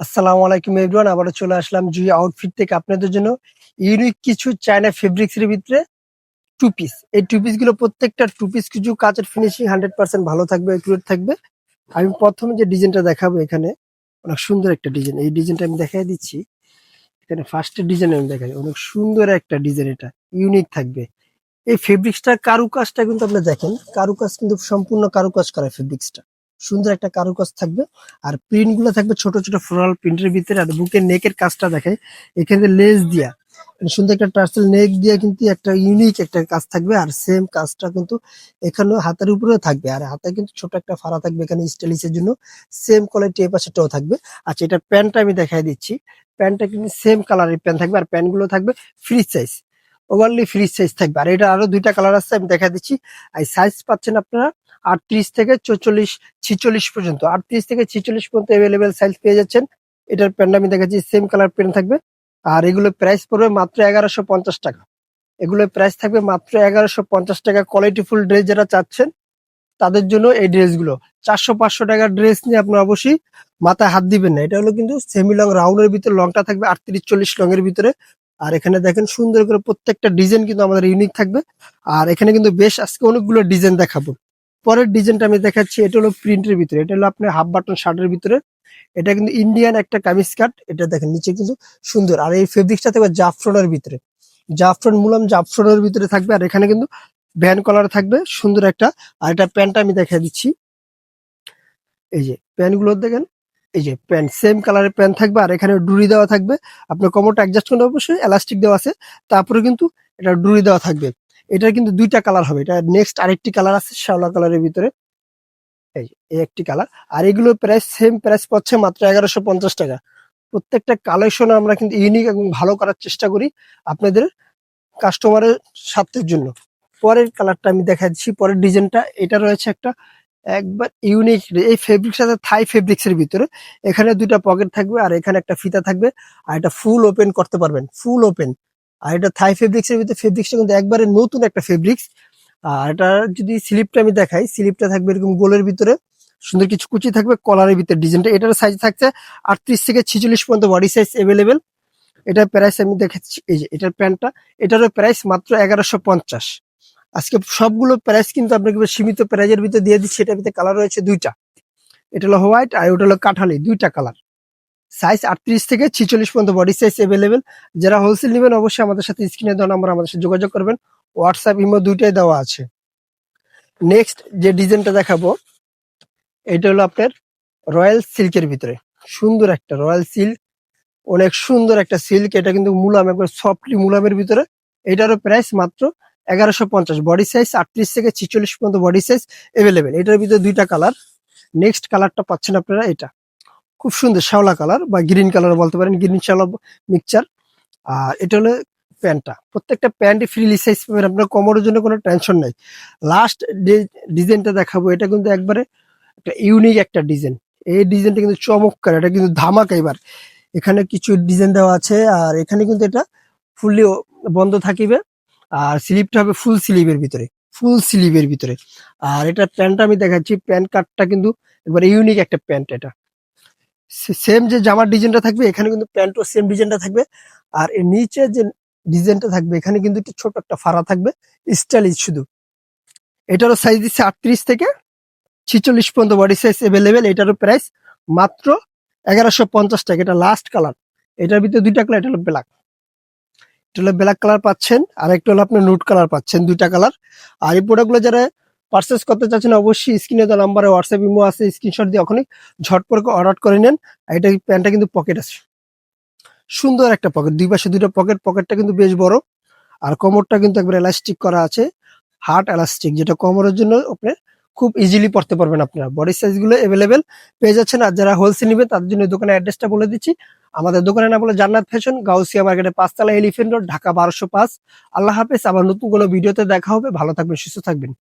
আসসালামু আলাইকুম এভরিওয়ান আবারও চলে আসলাম জুই আউটফিট থেকে আপনাদের জন্য ইউনিক কিছু চায়না ফেব্রিক্স এর ভিতরে টু পিস এই টু পিসগুলো প্রত্যেকটা টু পিস কিছু কাচের ফিনিশিং হান্ড্রেড পার্সেন্ট ভালো থাকবে একুরেট থাকবে। আমি প্রথমে যে ডিজাইনটা দেখাবো এখানে, অনেক সুন্দর একটা ডিজাইন। এই ডিজাইনটা আমি দেখাই দিচ্ছি। এখানে ফার্স্টের ডিজাইন আমি দেখাই। অনেক সুন্দর একটা ডিজাইন এটা। ইউনিক থাকবে। এই ফেব্রিক্সটার কারুকাজটা কিন্তু আপনি দেখেন। কারুকাজ কিন্তু সম্পূর্ণ কারুকাজ করা ফেব্রিক্সটা সুন্দর একটা কারুকাজ থাকবে। আর প্রিন্টগুলো থাকবে ছোট ছোট ফ্লোরাল প্রিন্টের ভিতরে আর বুকের নেকের কাজটা দেখায় এখানে লেস দিয়া। সুন্দর একটা টার্সেল নেক দিয়া কিন্তু একটা ইউনিক একটা কাজ থাকবে। আর সেম কাজটা কিন্তু এখানেও হাতের উপরেও থাকবে। আর হাতে কিন্তু ছোট একটা ফাড়া থাকবে এখানে স্টাইলিশের জন্য। সেম কোয়ালিটি এই পাশেটাও থাকবে। আচ্ছা এটা প্যান্টটা আমি দেখাই দিচ্ছি। প্যান্টটা কিন্তু সেম কালারের প্যান্ট থাকবে। আর প্যান্টগুলো থাকবে free size overly free size থাকবে। আর এটা আরও দুইটা কালার আছে, আমি দেখা দিচ্ছি। আর সাইজ পাচ্ছেন আপনারা আটত্রিশ থেকে চৌচল্লিশ, ছিচল্লিশ পর্যন্ত। আটত্রিশ থেকে ছিচল্লিশ পর্যন্ত অ্যাভেলেবেল সাইজ পেয়ে যাচ্ছেন। এটার প্যান্ট আমি দেখাচ্ছি সেম কালার প্যান্ট থাকবে। আর এগুলো প্রাইস পড়বে মাত্র এগারোশো পঞ্চাশ টাকা। এগুলো প্রাইস থাকবে মাত্র এগারোশো পঞ্চাশ টাকা। কোয়ালিটি ফুল ড্রেস যারা চাচ্ছেন, তাদের জন্য এই ড্রেসগুলো চারশো পাঁচশো টাকার ড্রেস নিয়ে আপনি অবশ্যই মাথায় হাত দিবেন না। এটা হলো কিন্তু সেমি লং রাউন্ডের ভিতরে লংটা থাকবে আটত্রিশ, চল্লিশ লং এর ভিতরে। আর এখানে দেখেন সুন্দর করে প্রত্যেকটা ডিজাইন কিন্তু আমাদের ইউনিক থাকবে। আর এখানে কিন্তু বেশ আজকে অনেকগুলো ডিজাইন দেখাবো। পরের ডিজাইনটা আমি দেখাচ্ছি, এটা হলো প্রিন্টের ভিতরে, এটা হলো আপনার হাফ বাটন শার্টের ভিতরে। এটা কিন্তু ইন্ডিয়ান একটা কামিজ কাট, এটা দেখেন নিচে কিন্তু সুন্দর। আর এই ফেব্রিক্সটা থাকবে জাফরনের ভিতরে। জাফরন মুলাম জাফরনের ভিতরে থাকবে, আর এখানে কিন্তু ভ্যান কলার থাকবে, সুন্দর একটা। আর এটা প্যান্টটা আমি দেখা দিচ্ছি। এই যে প্যান্টগুলো দেখেন, এই যে প্যান্ট সেম কালারের প্যান্ট থাকবে, আর এখানে ডুরি দেওয়া থাকবে। আপনার কোমরটা অ্যাডজাস্ট করতে অবশ্যই এলাস্টিক দেওয়া আছে। তারপরে কিন্তু এটা ডুরি দেওয়া থাকবে। এটার কিন্তু দুইটা কালার হবে। এটা নেক্সট আরেকটি কালার আছে, শ্যাওলা কালারের ভিতরে। এই একটি কালার। আর এগুলোর প্রাইস সেম প্রাইস পাচ্ছে মাত্র এগারোশো পঞ্চাশ টাকা। প্রত্যেকটা কালেকশন আমরা কিন্তু ইউনিক এবং ভালো করার চেষ্টা করি আপনাদের কাস্টমারের স্বার্থের জন্য। পরের কালারটা আমি দেখাচ্ছি, পরের ডিজাইনটা এটা রয়েছে একটা একবার ইউনিক এই ফেব্রিক্স আছে থাই ফেব্রিক্স এর ভিতরে। এখানে দুইটা পকেট থাকবে আর এখানে একটা ফিতা থাকবে। আর এটা ফুল ওপেন করতে পারবেন ফুল ওপেন আর এটা থাই ফেব্রিক্স এর ভিতরে ফেব্রিক্সটা কিন্তু একবারে নতুন একটা ফেব্রিক্স আর এটা যদি স্লিপটা আমি দেখাই স্লিপটা থাকবে এরকম গোলের ভিতরে। সুন্দর কিছু কুচি থাকবে কলারের ভিতরে ডিজাইনটা এটার সাইজ থাকছে আটত্রিশ থেকে ছিচল্লিশ পর্যন্ত বডি সাইজ অ্যাভেলেবেল এটার প্রাইস আমি দেখাচ্ছি, এই যে এটার প্যান্টটা, এটারও প্রাইস মাত্র এগারোশো পঞ্চাশ। আজকে সবগুলো প্রাইস কিন্তু আপনাকে সীমিত প্রাইজের ভিতরে দিয়ে দিচ্ছি। এটার ভিতরে কালার রয়েছে দুইটা। এটা হলো হোয়াইট আর ওটা হলো কাঠালি, দুইটা কালার সাইজ আটত্রিশ থেকে ছিচল্লিশ পর্যন্ত বডি সাইজ অ্যাভেলেবেল যারা হোলসেল নেবেন, অবশ্যই আমাদের সাথে স্ক্রিনে দেওয়া নাম্বার আমাদের সাথে যোগাযোগ করবেন। হোয়াটসঅ্যাপ ইমো দুইটাই দেওয়া আছে। নেক্সট যে ডিজাইনটা দেখাবো, এটা হলো আপনার রয়্যাল সিল্কের ভিতরে। সুন্দর একটা রয়্যাল সিল্ক অনেক সুন্দর একটা সিল্ক এটা কিন্তু মুলাম, একবার সফটলি মুলামের ভিতরে। এটারও প্রাইস মাত্র এগারোশো পঞ্চাশ। বডি সাইজ আটত্রিশ থেকে ছিচল্লিশ পর্যন্ত বডি সাইজ অ্যাভেলেবেল এটার ভিতরে দুইটা কালার নেক্সট কালারটা পাচ্ছেন আপনারা এটা। খুব সুন্দর শ্যাওলা কালার বা গ্রিন কালার বলতে পারেন, গ্রিন শ্যাওলা মিক্সচার আর এটা হলো প্যান্টটা। প্রত্যেকটা প্যান্টই ফ্রিলি সাইজ পাবেন, আপনার কোমরের জন্য কোনো টেনশন নাই। লাস্ট ডিজাইনটা দেখাবো, এটা কিন্তু একবারে একটা ইউনিক একটা ডিজাইন এই ডিজাইনটা কিন্তু চমৎকার, এটা কিন্তু ধামাকা এবার। এখানে কিছু ডিজাইন দেওয়া আছে, আর এখানে কিন্তু এটা ফুললি বন্ধ থাকিবে। আর স্লিপটা হবে ফুল স্লিভের ভিতরে ফুল স্লিভের ভিতরে। আর এটা প্যান্টটা আমি দেখাচ্ছি, প্যান্ট কাটটা কিন্তু একবার ইউনিক একটা প্যান্ট এটা। সেম যে জামার ডিজাইনটা থাকবে, এখানে কিন্তু প্যান্টও সেম ডিজাইনটা থাকবে। আর এর নিচে যে ডিজাইনটা থাকবে, এখানে কিন্তু একটু ছোট একটা ফাড়া থাকবে স্টাইলিশ শুধু। এটারও সাইজ দিচ্ছে আটত্রিশ থেকে ছিচল্লিশ পর্যন্ত বডি সাইজ অ্যাভেলেবেল এটারও প্রাইস মাত্র এগারোশো পঞ্চাশ টাকা। এটা লাস্ট কালার এটার ভিতরে দুইটা কালার এটা হলো ব্ল্যাক এটা হলো ব্ল্যাক কালার পাচ্ছেন আর একটা হলো আপনার নুট কালার পাচ্ছেন, দুইটা কালার আর এই প্রোডাক্টগুলো যারা পারচেস করতে চাচ্ছেন, অবশ্যই স্ক্রিনে দেওয়া নাম্বারে হোয়াটসঅ্যাপ ইমো আছে স্ক্রিনশট দিয়ে ওখানে ঝটপট অর্ডার করে নেন। আর এটা প্যান্টটা কিন্তু পকেট আছে। সুন্দর একটা পকেট দুই পাশে দুটো পকেট পকেটটা কিন্তু বেশ বড়। আর কোমরটা কিন্তু একবার এলাস্টিক করা আছে। হার্ট এলাস্টিক যেটা কোমরের জন্য আপনি খুব ইজিলি পড়তে পারবেন আপনারা। বডি সাইজগুলো অ্যাভেলেবেল পেয়ে যাচ্ছেন। আর যারা হোলসেল নেবেন তাদের জন্য দোকানের অ্যাড্রেসটা বলে দিচ্ছি। আমাদের দোকানে না বলে জান্নাত ফ্যাশন গাউসিয়া মার্কেটে পাঁচতলা এলিফেন্ট রোড ঢাকা বারোশো পাঁচ। আল্লাহ হাফেজ, আবার নতুন কোনো ভিডিওতে দেখা হবে। ভালো থাকবেন, সুস্থ থাকবেন।